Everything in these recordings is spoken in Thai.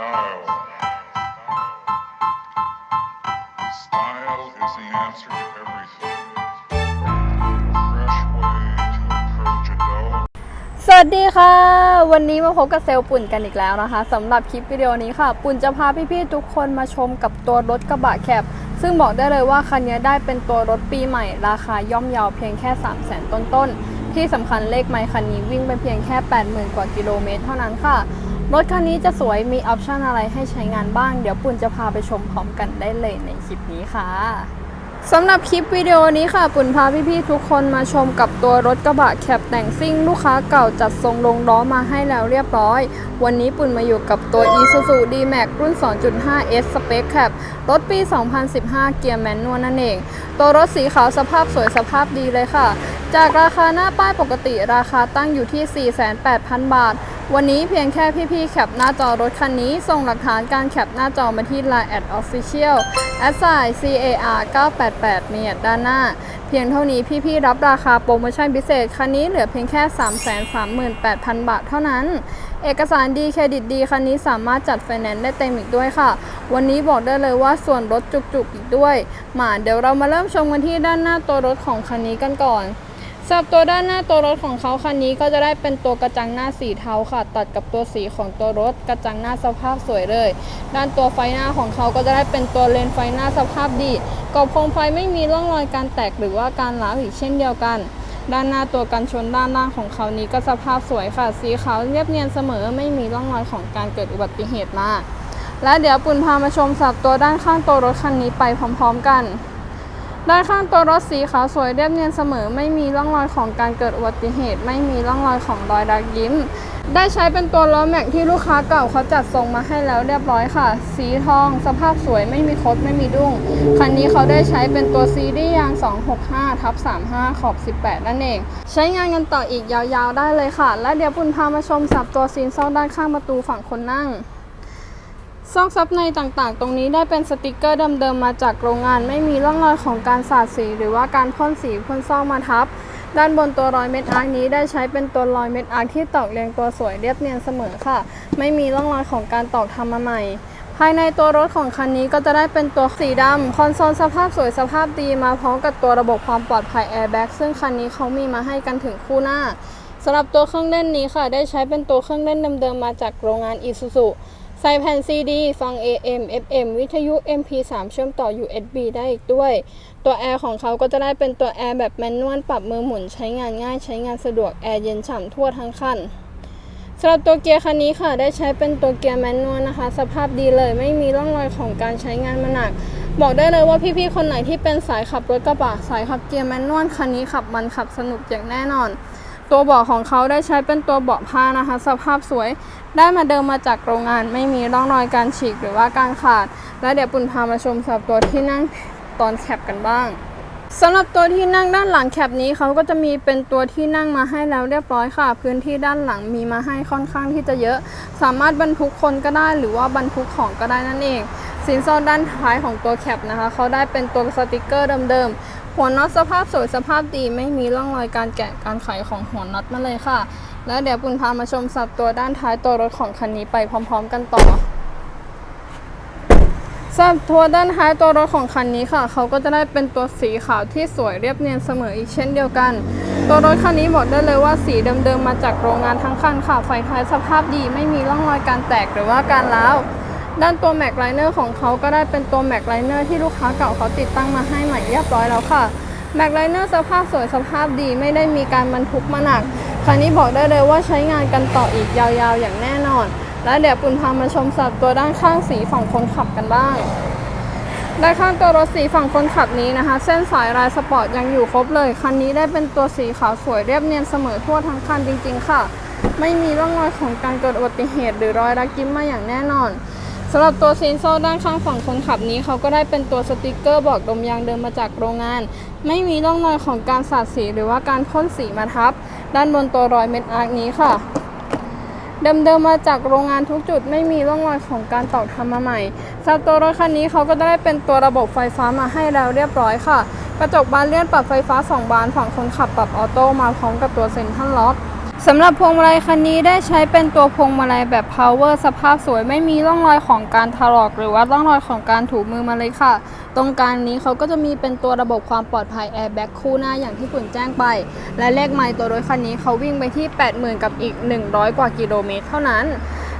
Style. Style is the answer to everything. A fresh way to approach a dull สวัสดีค่ะ วันนี้มาพบกับเซลล์ปุ่นกันอีกแล้วนะคะสำหรับคลิปวิดีโอนี้ค่ะ ปุ่นจะพาพี่ๆทุกคนมาชมกับตัวรถกระบะแคปซึ่งบอกได้เลยว่าคันนี้ได้เป็นตัวรถปีใหม่ ราคาย่อมเยาวเพียงแค่ 3 0 0 0 0 0ต้นๆ ที่สำคัญเลขไมค์คันนี้วิ่งไปเพียงแค่ 80,000 กว่ากิโลเมตรเท่านั้นค่ะ รถคันนี้จะสวยมีออปชันอะไรให้ใช้งานบ้าง เดี๋ยวปุ่นจะพาไปชมพร้อมกันได้เลยในคลิปนี้ค่ะสำหรับคลิปวิดีโอนี้ค่ะ ปุ่นพาพี่ๆทุกคนมาชมกับตัวรถกระบะแคปแต่งซิ่ง ลูกค้าเก่าจัดทรงลงล้อมาให้แล้วเรียบร้อย วันนี้ปุ่นมาอยู่กับตัว Isuzu D-Max รุ่น 2.5S Spec Cap รถปี 2015 เกียร์แมนนวลนั่นเอง ตัวรถสีขาวสภาพสวยสภาพดีเลยค่ะ จากราคาหน้าป้ายปกติราคาตั้งอยู่ที่ 48,000 บาท วันนี้เพียงแค่พี่ๆแคปหน้าจอรถคันนี้ ส่งหลักฐานการแคปหน้าจอมาที่ Line at Official s i CAR 988เมีด้านหน้า เพียงเท่านี้พี่ๆรับราคาโปรโมชั่นพิเศษ คันนี้เหลือเพียงแค่ 338,000 บาทเท่านั้น เอกสารดีเครดิตดีคันนี้สามารถจัดไฟแนนซ์ได้เต็มอีกด้วยค่ะ วันนี้บอกได้เลยว่าส่วนลดจุกๆอีกด้วยมาเดี๋ยวเรามาเริ่มชมกันที่ด้านหน้าตัวรถของคันนี้กันก่อน สำหรับตัวด้านหน้าตัวรถของเขาคันนี้ก็จะได้เป็นตัวกระจังหน้าสีเทาค่ะ ตัดกับตัวสีของตัวรถกระจังหน้าสภาพสวยเลย ด้านตัวไฟหน้าของเขาก็จะได้เป็นตัวเลนไฟหน้าสภาพดีกรอบโคมไฟไม่มีร่องรอยการแตกหรือว่าการร้าวอีกเช่นเดียวกัน ด้านหน้าตัวกันชนด้านล่างของเขานี้ก็สภาพสวยค่ะ สีขาวเรียบเนียนเสมอไม่มีร่องรอยของการเกิดอุบัติเหตุมาและเดี๋ยวปุ่นพามาชมสับตัวด้านข้างตัวรถคันนี้ไปพร้อม ๆ กัน ด้านข้างตัวรถสีขาวสวยเรียบเนียนเสมอ ไม่มีร่องรอยของการเกิดอุบัติเหตุ ไม่มีร่องรอยของรอยดักยิ้ม ได้ใช้เป็นตัวล้อแม็กที่ลูกค้าเก่าเขาจัดส่งมาให้แล้วเรียบร้อยค่ะ สีทอง สภาพสวยไม่มีคดไม่มีดุ้ง คันนี้เขาได้ใช้เป็นตัวซีรีส์ยาง 265ทับ35 ขอบ 18 นั่นเอง ใช้งานกันต่ออีกยาวๆได้เลยค่ะ และเดี๋ยวปุ่นพามาชมสับตัวซีนซอนด้านข้างประตูฝั่งคนนั่ง ซอกซับในต่างๆ ตรงนี้ได้เป็นสติกเกอร์เดิมๆมาจากโรงงาน ไม่มีร่องรอยของการสาดสี หรือว่าการพ่นสีพ่นซอกมาทับ ด้านบนตัวรอยเม็ดอาร์คนี้ได้ใช้เป็นตัวรอยเม็ดอาร์คที่ตอกเรียงตัวสวยเรียบเนียนเสมอค่ะ ไม่มีร่องรอยของการตอกทำมาใหม่ ภายในตัวรถของคันนี้ก็จะได้เป็นตัวสีดำคอนโซลสภาพสวยสภาพดีมาพร้อมกับตัวระบบความปลอดภัยแอร์แบ็กซึ่งคันนี้เขามีมาให้กันถึงคู่หน้าสำหรับตัวเครื่องเล่นนี้ค่ะ ได้ใช้เป็นตัวเครื่องเล่นเดิมๆมาจากโรงงาน Isuzu ใส่แผ่น CD ฟัง AM FM วิทยุ MP3 เชื่อมต่อ USB ได้อีกด้วย ตัวแอร์ของเขาก็จะได้เป็นตัวแอร์แบบแมนนวลปรับมือหมุนใช้งานง่ายใช้งานสะดวก แอร์เย็นฉ่ำทั่วทั้งคันสำหรับตัวเกียร์คันนี้ค่ะได้ใช้เป็นตัวเกียร์แมนนวลนะคะ สภาพดีเลยไม่มีร่องรอยของการใช้งานมาหนัก บอกได้เลยว่าพี่ๆคนไหนที่เป็นสายขับรถกระบะสายขับเกียร์แมนนวลคันนี้ขับมันขับสนุกอย่างแน่นอน ตัวเบาะของเขาได้ใช้เป็นตัวเบาะผ้านะคะ สภาพสวยได้มาเดิมมาจากโรงงานไม่มีร่องรอยการฉีกหรือว่าการขาด และเดี๋ยวปุ่นพามาชมสับตัวที่นั่งตอนแคปกันบ้างสำหรับตัวที่นั่งด้านหลังแคปนี้เขาก็จะมีเป็นตัวที่นั่งมาให้แล้วเรียบร้อยค่ะ พื้นที่ด้านหลังมีมาให้ค่อนข้างที่จะเยอะ สามารถบรรทุกคนก็ได้หรือว่าบรรทุกของก็ได้นั่นเองสินสอดด้านท้ายของตัวแคปนะคะเขาได้เป็นตัวสติกเกอร์เดิมๆ หัวน็อตสภาพสวยสภาพดีไม่มีร่องรอยการแกะการไขของหัวน็อตมาเลยค่ะ แล้วเดี๋ยวปุ่นพามาชมสับตัวด้านท้ายตัวรถของคันนี้ไปพร้อม ๆ กันต่อสับตัวด้านท้ายตัวรถของคันนี้ค่ะ เขาก็จะได้เป็นตัวสีขาวที่สวยเรียบเนียนเสมออีกเช่นเดียวกัน ตัวรถคันนี้บอกได้เลยว่าสีเดิมๆมาจากโรงงานทั้งคันค่ะ ไฟท้ายสภาพดีไม่มีร่องรอยการแตกหรือว่าการร้าว ด้านตัวแม็กไลเนอร์ของเขาก็ได้เป็นตัวแม็กไลเนอร์ที่ลูกค้าเก่าเขาติดตั้งมาให้ใหม่เรียบร้อยแล้วค่ะแม็กไลเนอร์สภาพสวยสภาพดีไม่ได้มีการบรรทุกมาหนัก คันนี้บอกได้เลยว่าใช้งานกันต่ออีกยาวๆอย่างแน่นอน และเดี๋ยวปุ่นพามาชมสับตัวด้านข้างสีฝั่งคนขับกันบ้างด้านข้างตัวรถสีฝั่งคนขับนี้นะคะ เส้นสายลายสปอร์ตยังอยู่ครบเลย คันนี้ได้เป็นตัวสีขาวสวยเรียบเนียนเสมอทั่วทั้งคันจริง ๆ ค่ะ ไม่มีร่องรอยของการเกิดอุบัติเหตุหรือรอยรักยิ้มมาอย่างแน่นอน สำหรับตัวเซีนโซ่ด้านข้างฝั่งคนขับนี้เขาก็ได้เป็นตัวสติกเกอร์บอกลมยางเดิมมาจากโรงงาน ไม่มีร่องรอยของการสาดสีหรือว่าการพ่นสีมาทับ ด้านบนตัวรอยเม็ดอาร์คนี้ค่ะ เดิมๆมาจากโรงงานทุกจุดไม่มีร่องรอยของการตอกทำมาใหม่สำหรับตัวรถคันนี้เขาก็ได้เป็นตัวระบบไฟฟ้ามาให้แล้วเรียบร้อยค่ะ กระจกบานเลื่อนปรับไฟฟ้า 2 บานฝั่งคนขับปรับออโต้มาพร้อมกับตัวเซ็นทรัลล็อก สำหรับพวงมาลัยคันนี้ได้ใช้เป็นตัวพวงมาลัยแบบ power สภาพสวยไม่มีร่องรอยของการถลอกหรือว่าร่องรอยของการถูมือมาเลยค่ะ ตรงกลางนี้เขาก็จะมีเป็นตัวระบบความปลอดภัย airbag คู่หน้าอย่างที่ปุ่นแจ้งไป และเลขไมล์ตัวรถคันนี้เขาวิ่งไปที่ 80,000 กับอีก 100 กว่ากิโลเมตรเท่านั้น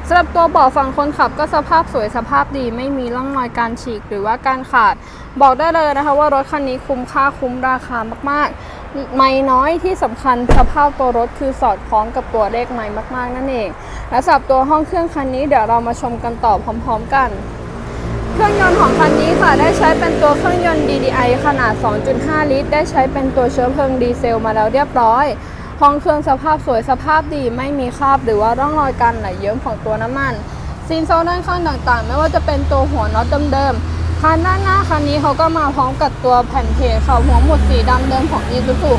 สำหรับตัวเบาะฝั่งคนขับก็สภาพสวยสภาพดี ไม่มีร่องรอยการฉีกหรือว่าการขาด บอกได้เลยนะคะว่ารถคันนี้คุ้มค่าคุ้มราคามากๆ ไม่น้อยที่สำคัญสภาพตัวรถคือสอดคล้องกับตัวเลขไม่มาก ๆ นั่นเอง และสำหรับตัวห้องเครื่องคันนี้เดี๋ยวเรามาชมกันต่อพร้อม ๆ กัน เครื่องยนต์ของคันนี้ค่ะได้ใช้เป็นตัวเครื่องยนต์ DDI ขนาด 2.5 ลิตร ได้ใช้เป็นตัวเชื้อเพลิงดีเซลมาแล้วเรียบร้อยห้องเครื่องสภาพสวยสภาพดีไม่มีคราบหรือว่าร่องรอยการไหลเยิ้มของตัวน้ำมันซีนโซนด้านข้างต่างๆ ไม่ว่าจะเป็นตัวหัวน็อตเดิมๆ คันด้านหน้าคันนี้เขาก็มาพร้อมกับตัวแผ่นเพจค่ะหัวหมุดสีดำเดิมของ Isuzu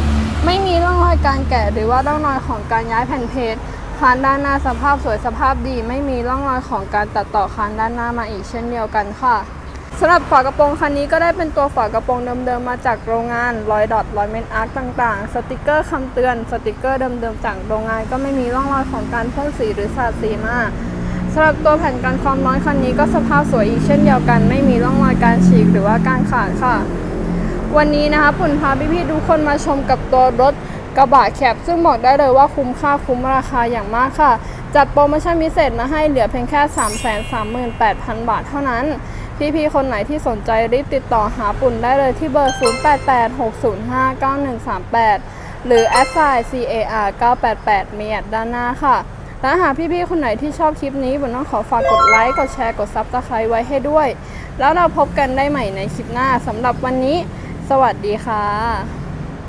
ไม่มีร่องรอยการแกะหรือว่าร่องรอยของการย้ายแผ่นเพจคานด้านหน้าสภาพสวยสภาพดี ไม่มีร่องรอยของการตัดต่อคานด้านหน้ามาอีกเช่นเดียวกันค่ะสำหรับฝากระโปรงคันนี้ก็ได้เป็นตัวฝากระโปรงเดิมๆมาจากโรงงานรอยดอทรอยเมนอาร์คต่างๆ สติกเกอร์คำเตือน สติกเกอร์เดิมๆจากโรงงาน ก็ไม่มีร่องรอยของการพ่นสีหรือสาดสีมา สำหรับตัวแผ่นกันความร้อนคันนี้ก็สภาพสวยอีกเช่นเดียวกัน ไม่มีร่องรอยการฉีกหรือว่าการขาดค่ะ วันนี้นะคะปุ่นพาพี่ๆทุกคนมาชมกับตัวรถกระบะแคบซึ่งบอกได้เลยว่าคุ้มค่าคุ้มราคาอย่างมากค่ะ จัดโปรโมชั่นพิเศษมาให้เหลือเพียงแค่ 338,000 บาทเท่านั้น พี่ๆคนไหนที่สนใจรีบติดต่อหาปุ่นได้เลยที่เบอร์ 0886059138 หรือ s i car 988มีแอดด้านหน้าค่ะ และหากพี่ๆคนไหนที่ชอบคลิปนี้ผมต้องขอฝากกดไลค์ กดแชร์ กดซับสไครต์ไว้ให้ด้วย แล้วเราพบกันได้ใหม่ในคลิปหน้าสำหรับวันนี้ สวัสดีค่ะ